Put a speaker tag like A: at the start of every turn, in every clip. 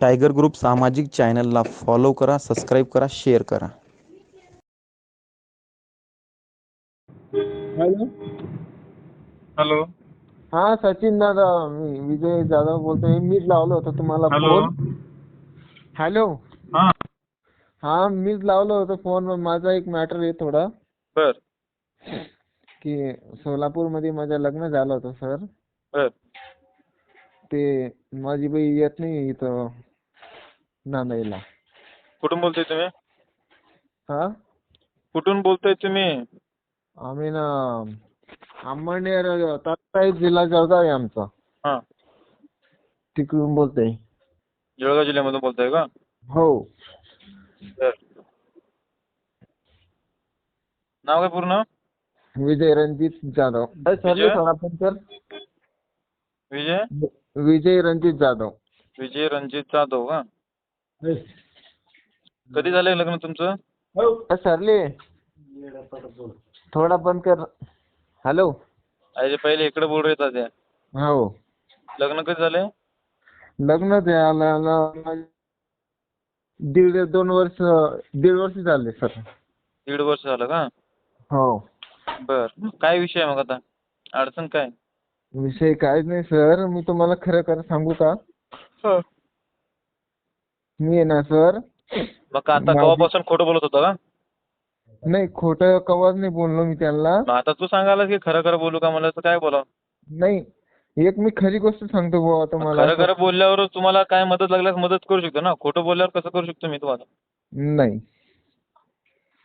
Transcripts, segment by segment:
A: Tiger group सामाजिक चॅनलला follow करा सबस्क्राईब करा शेअर करा.
B: हॅलो?
C: हॅलो?
B: हा सचिन दादा मी विजय जाधव बोलतोय. मीच लावलं होतं तुम्हाला
C: हॅलो?
B: फोन. हॅलो?
C: हा.
B: हा मीच लावलं होतं फोन माझा एक मॅटर आहे थोडा.
C: बर.
B: की सोलापूरमध्ये माझं लग्न झालं होतं सर.
C: बर.
B: ते माझी बाई येत नाही इथं नांदायला
C: कुठून बोलताय तुम्ही?
B: हा?
C: कुठून बोलताय तुम्ही?
B: आम्ही ना अंमळनेर तात्काळी जिल्हा जळगाव आहे आमचा.
C: हा.
B: तिकडून बोलतोय.
C: जळगाव जिल्ह्यामधून बोलताय का?
B: हो.
C: बर. नाव काय पूर्ण?
B: विजय रणजित जाधव सर
C: विजय?
B: फोन कर
C: विजय?
B: विजय रणजित जाधव.
C: विजय रणजित जाधव का? कधी झालंय लग्न तुमचं?
B: अ, सरले. थोडा बंद कर. हॅलो.
C: आधी पहिले इकडे बोल रे तात्या
B: हो.
C: लग्न कधी झालंय?
B: लग्न झालं दीड दोन वर्ष दीड वर्ष झाले सर.
C: दीड वर्ष झालं का?
B: हो.
C: बर. मग काय विषय आहे मग आता? अडचण काय?
B: विषय काहीच नाही सर. मी तुम्हाला खरं खरं सांगू का? मी आहे ना सर
C: मग का आता
B: माझी-
C: कवापासून खोटं बोलत होता का?
B: नाही खोटं कवाच नाही बोललो मी त्यांना.
C: मग आता तू सांगायला की खरं खरं बोलू का मला तर काय बोला
B: नाही एक मी खरी गोष्ट सांगतो बुवा तुम्हाला
C: खरं खरं बोलल्यावर तुम्हाला काय मदत लागल्यास मदत करू शकतो ना? खोटं बोलल्यावर कसं करू शकतो मी तुम्हाला?
B: नाही.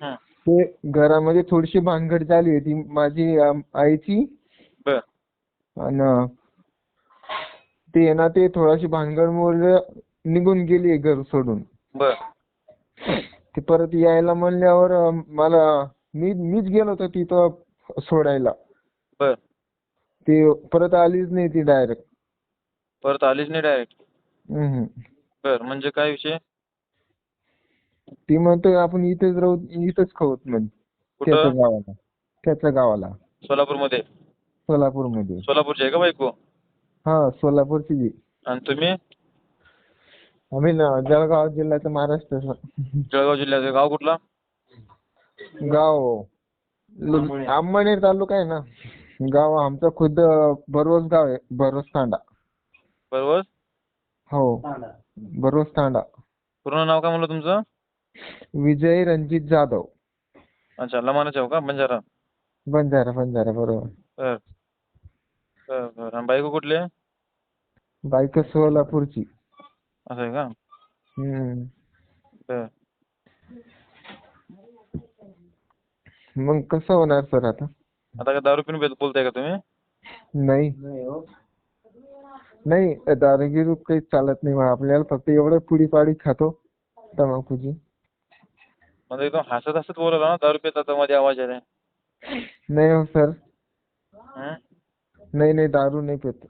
C: हं.
B: ते घरामध्ये थोडीशी भानगड झाली होती. माझी अम, आईची.
C: बर.
B: आणि ते ना ते थोडीशी भानगडमुळे निघून गेली घर सोडून.
C: बर.
B: ते परत यायला म्हणल्यावर मला मी मीच गेलो होतो तिथं सोडायला.
C: बर.
B: ते परत आलीच नाही ती डायरेक्ट
C: परत आलीच नाही डायरेक्ट बर म्हणजे काय विषय?
B: ती म्हणतोय आपण इथेच राहू इथेच खाऊ म्हणजे त्याच्या गावाला. त्याच्या गावाला.
C: सोलापूरमध्ये.
B: सोलापूरमध्ये.
C: सोलापूरची आहे का बायको?
B: हा सोलापूरची जी.
C: आणि तुम्ही?
B: आम्ही ना जळगाव जिल्ह्याचं महाराष्ट्र.
C: जळगाव जिल्ह्याचं गाव कुठला?
B: गाव. अंमळनेर तालुका आहे ना. गाव आमचं खुद्द बरोस गाव आहे बरोस तांडा.
C: बरोबर
B: हो बरोस तांडा.
C: पूर्ण नाव काय म्हणलं तुमचं?
B: विजय रणजित जाधव.
C: अच्छा लमानाचे हो का? बंजारा.
B: बंजारा बंजारा बरोबर.
C: बर. बर बर. आणि बायको कुठली आहे?
B: बायको सोलापूरची.
C: असं आहे का?
B: हम्म.
C: बर.
B: मग कसं होणार सर आता?
C: आता काय दारू पिऊन बोल- बोलताय का तुम्ही?
B: नाही. नाही दारूगिरी काही चालत नाही. मग आपल्याला फक्त एवढं पुडी पाडी खातो तंबाखूची.
C: म्हणजे एकदम हसत हसत बोलला ना दारू पिता मध्ये आवाज आहे
B: नाही हो सर.
C: हं?
B: नाही नाही दारू नाही पित.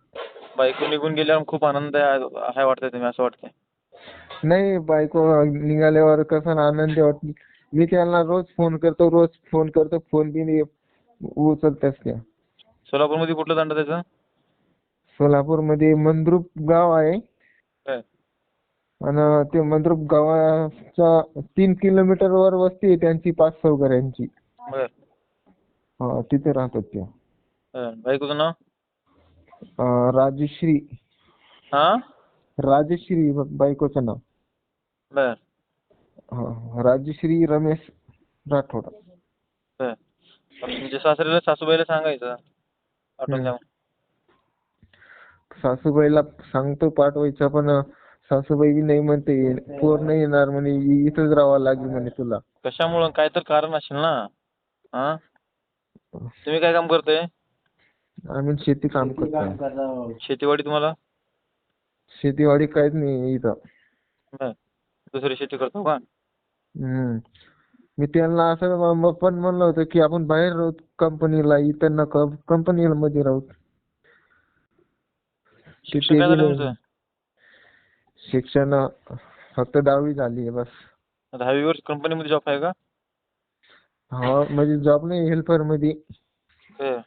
C: बायको निघून गेल्यावर खूप आनंद आहे आहे वाटतंय तुम्ही असं वाटतंय?
B: नाही बायको निघाल्यावर कसं आनंदी वाटते मी त्यांना रोज फोन करतो रोज फोन करतो फोन बी नाही उचलतेच त्या.
C: सोलापूरमध्ये कुठलं दंड त्याचं?
B: सोलापूरमध्ये मंद्रुप गाव आहे.
C: काय
B: आणि ते मंद्रुप गावाच्या तीन किलोमीटर वर वस्ती आहे त्यांची पाच सौकर्यांची
C: बर.
B: हा तिथे राहतात त्या.
C: बायकोचं नाव?
B: राजश्री.
C: हा?
B: राजश्री बायकोचं नाव.
C: बर.
B: हा, राजश्री रमेश राठोड.
C: बर. म्हणजे सासऱ्याला सासूबाईला सांगायचं. आठवण
B: सासूबाईला सांगतो पाठवायचं पण सासूबाई बी नाही म्हणते. पोर नाही येणार म्हणे इ- इथंच राहावं लागेल म्हणे तुला.
C: कशामुळं? काय तर कारण असेल ना. हा? तुम्ही काय काम करताय?
B: आम्ही शेती काम करतो
C: शेतीवाडी तुम्हाला?
B: शेतीवाडी काहीच नाही इथं.
C: बर दुसरी शेती करतो का?
B: हम्म. मी त्यांना असं म- म- पण म्हणलं होतं की आपण बाहेर राहू कंपनीला इथं नका कंपनीला मध्ये राहू.
C: शिक्षण काय झालं. तुमचं?
B: शिक्षण फक्त दहावी झाली आहे बस.
C: दहावीवर कंपनीमध्ये जॉब आहे का?
B: हा म्हणजे जॉब नाही हेल्परमध्ये.
C: बर.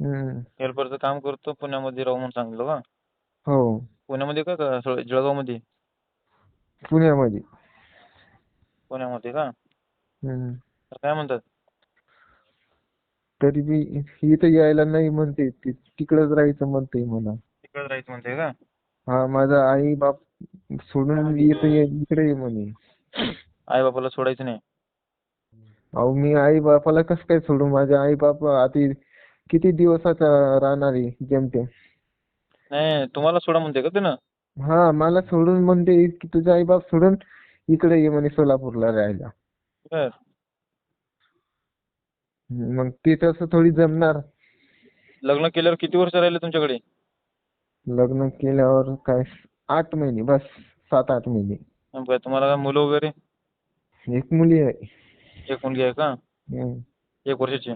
C: हेल्परचं काम करतो पुण्यामध्ये राहू म्हणून सांगितलं का
B: हो.
C: पुण्यामध्ये का का सो- जळगावमध्ये?
B: पुण्यामध्ये.
C: पुण्यामध्ये का?
B: हम्म.
C: तर काय म्हणतात?
B: तरी बी इथं यायला नाही म्हणते ती तिकडेच राहायचं म्हणते मला.
C: तिकडे राहायचं म्हणते का?
B: हा माझा आई बाप सोडून इथं ये इकडे ये म्हणे.
C: आई बापाला सोडायचं नाही.
B: अहो मी आई बापाला कसं काय सोडू? माझे आई बाप आता किती दिवसाचा राहणार आहे जेमतेम
C: नाही तुम्हाला सोडा म्हणते का त्यानं
B: हा मला सोडून म्हणते की तुझा आई बाप सोडून इकडे ये म्हणे सोलापूरला राहायला.
C: बर.
B: मग ते तसं थोडी जमणार.
C: लग्न केल्यावर किती वर्ष राहिले तुमच्याकडे?
B: लग्न केल्यावर काय आठ महिने बस सात आठ महिने.
C: मग काय तुम्हाला काय मुलं वगैरे?
B: एक मुली आहे.
C: एक मुलगी आहे का?
B: हम्म.
C: एक वर्षाची.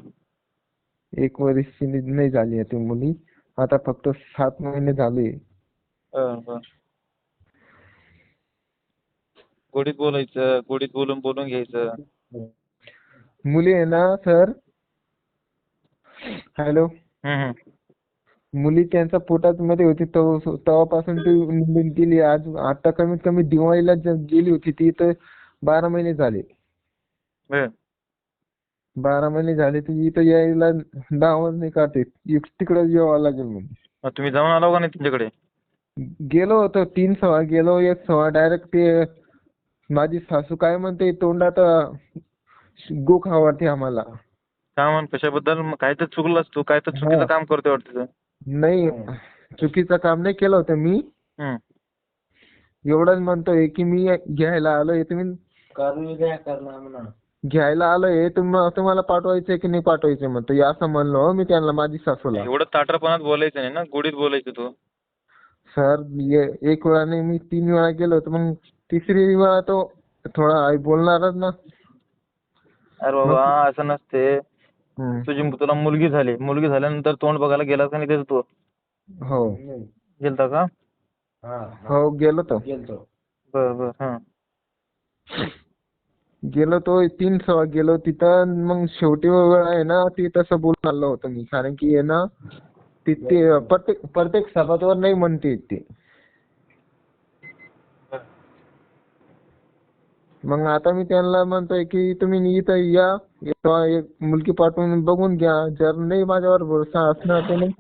B: एक वर्षी नाही झाली आहे ती मुली. आता फक्त सात महिने झाले.
C: गोडीत बोलायचं गोडीत बोलून बोलून घ्यायचं.
B: मुली आहे ना सर? हॅलो. मुली त्यांच्या पोटात मध्ये होती तेव्हा- तेव्हापासून ती निघून गेली. आज आता कमीत कमी दिवाळीला गेली होती. ती तर बारा महिने झाले.
C: बर
B: महिने झाले ती इथं यायला नावच नाही काढते तिकडे यावं लागेल म्हणजे
C: मग तुम्ही जाऊन आला का नाही त्यांच्याकडे
B: गेलो होतो तीन सवा गेलो एक सवा डायरेक्ट ते माझी सासू काय म्हणते तोंडात गो खावाटे आम्हाला.
C: काय म्हण कशाबद्दल? मग काय तर चुकलंस तू काय तर चुकीचं
B: हा.
C: काम करतोय वाटतं तू.
B: नाही चुकीचं काम नाही केलं होतं मी.
C: हम्म.
B: एवढंच म्हणतोय की मी घ्यायला आलोय तुम्ही घ्यायला आलोय तुम तुम्हाला पाठवायचंय की नाही पाठवायचंय म्हणतो. हे असं म्हणलो मी त्यांना माझी सासूला.
C: एवढं ताटरपणात बोलायचं नाही ना गोडीत बोलायचं तू.
B: सर ये- एक वेळा नाही मी तीन वेळा गेलो होतो मग तिसरी वेळा तो थोडा आई बोलणारच ना.
C: अरे बाबा असं नसते.
B: हम्म.
C: तुझी तुला मुलगी झाली. मुलगी झाल्यानंतर तोंड बघायला गेला का नाही त्याचं तू?
B: हो.
C: गेलता का?
B: हो गेलो तो.
C: बर बर हा.
B: गेलो तो तीन सव्वा गेलो तिथं मग शेवटी वेळ आहे ना ती तसं बोलून आलो होतो मी. कारण की आहे ना ती ते प्रत्येक प्रत्येक सभातवर नाही म्हणते ते. मग आता मी त्यांना म्हणतोय की तुम्ही इथं या एक मुलगी पाठवून बघून घ्या. जर नाही माझ्यावर भरोसा असणार तर मग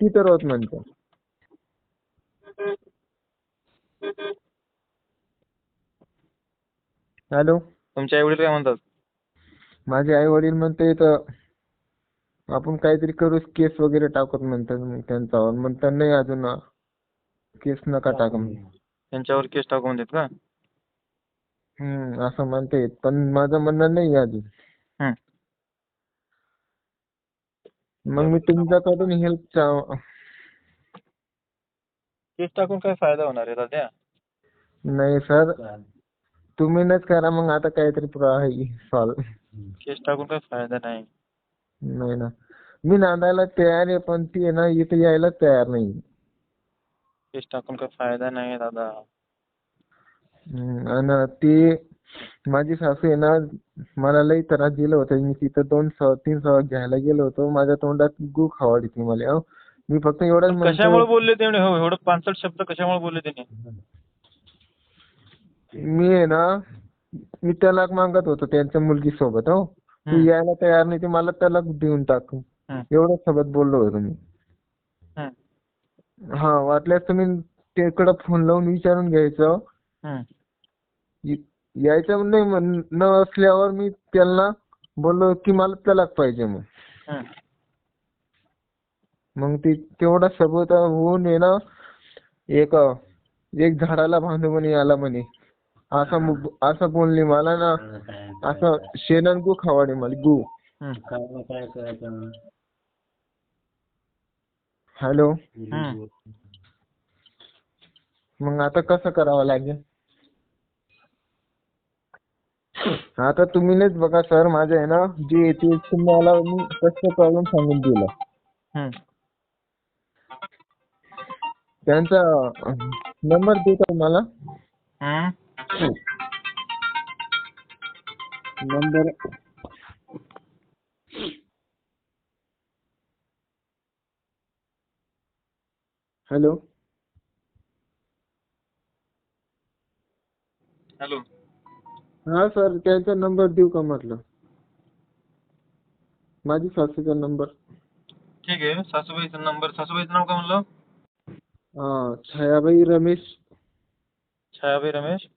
B: तिथं राहत म्हणतो. हॅलो.
C: तुमचे आई वडील काय म्हणतात?
B: माझे आई वडील म्हणते तर आपण काहीतरी करू केस वगैरे टाकत म्हणतात मग त्यांच्यावर. म्हणतात नाही अजून केस नका टाका.
C: त्यांच्यावर केस टाकून देत का?
B: हम्म असं म्हणते. पण माझं म्हणणं नाही आहे अजून.
C: हम्म.
B: मग मी तुमच्याकडून हेल्प
C: केस टाकून काय फायदा होणार आहे दाद्या
B: नाही सर. तुम्हीच करा मग आता काहीतरी सॉल्व
C: केस टाकून काय फायदा नाही.
B: नाही ना. मी नांदायला तयार आहे पण ती ना इथे यायला तयार नाही.
C: केस टाकून काय फायदा नाही दादा.
B: आणि ती माझी सासू आहे ना मला लई त्रास दिला होता. मी तिथं दोन सव तीन सवा घ्यायला गेलो होतो. माझ्या तोंडात गू खावाडी ती मला मी फक्त एवढंच
C: कशामुळे बोलले ते एवढे हो एवढं पानसट शब्द कशामुळे बोलले त्यांनी?
B: मी आहे ना मी तलाक मागत होतो त्यांच्या मुलगी सोबत हो ती. यायला तयार नाही ती मला तलाक देऊन टाक. एवढंच सोबत बोललो होतो मी. हा वाटल्यास तुम्ही तिकडं फोन लावून विचारून घ्यायचं. य- यायचं नाही न असल्यावर मी त्यांना बोललो की मला तलाक पाहिजे मग. मग ते तेवढा सबूत होऊन आहे ना एक एक झाडाला बांधू म्हणे याला म्हणे असं असं बोलली मला ना असं शेणन गु खावाडे मला गु
C: हम्म.
B: हॅलो. मग आता कसं करावं लागेल आता तुम्हीच बघा सर माझं आहे ना जे ते तुम्हाला मी कसं प्रॉब्लेम सांगून दिला. त्यांचा नंबर का मला
C: हम्म.
B: Number hello.
C: हॅलो.
B: हा सर त्यांचा नंबर देऊ का म्हटलं? माझी सासूचा नंबर.
C: ठीक आहे सासूबाईचा नंबर. सासूबाईचं नाव काय म्हणलं?
B: हा छायाबाई रमेश.
C: छायाबाई रमेश.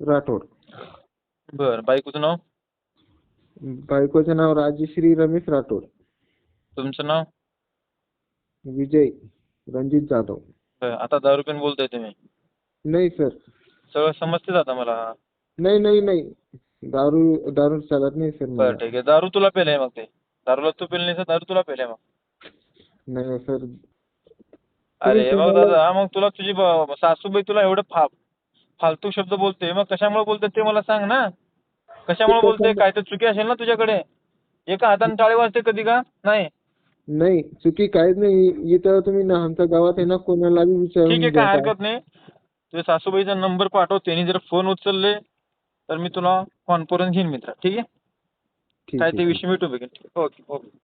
B: राठोड.
C: बर बायकोचं नाव?
B: बायकोचे नाव राजश्री रमेश राठोड.
C: तुमचं नाव?
B: विजय रणजित जाधव.
C: बर, आता दारू पिऊन बोलताय तुम्ही?
B: नाही सर.
C: सगळं समजते आता मला.
B: नाही नाही नाही. दारू दारू चालत नाही सर
C: बरं
B: मला
C: ठीक आहे. दारू तुला पेले मग ते. दारूला तू पेल नाही दारू तुला पेले मग.
B: नाही सर.
C: अरे मग दादा मग तुला तुझी ब- सासूबाई तुला एवढं फा फालतू शब्द बोलते मग कशामुळे बोलते ते मला सांग ना. कशामुळे
B: ते
C: बोलते
B: कसं-
C: काय तर चुकी असेल ना तुझ्याकडे? एका हाताने टाळी वाजते कधी का? नाही.
B: नाही चुकी काहीच नाही. इथं तुम्ही ना आमच्या गावात आहे ना कोणाला
C: ठीक आहे काय. हरकत नाही. तुझ्या सासूबाईचा नंबर पाठव त्यांनी जर फोन उचलले तर मी तुला कॉन्फरन्स घेईन मित्रा. ठीक आहे? काय. ते विषय मिटू बघेन. Okay okay.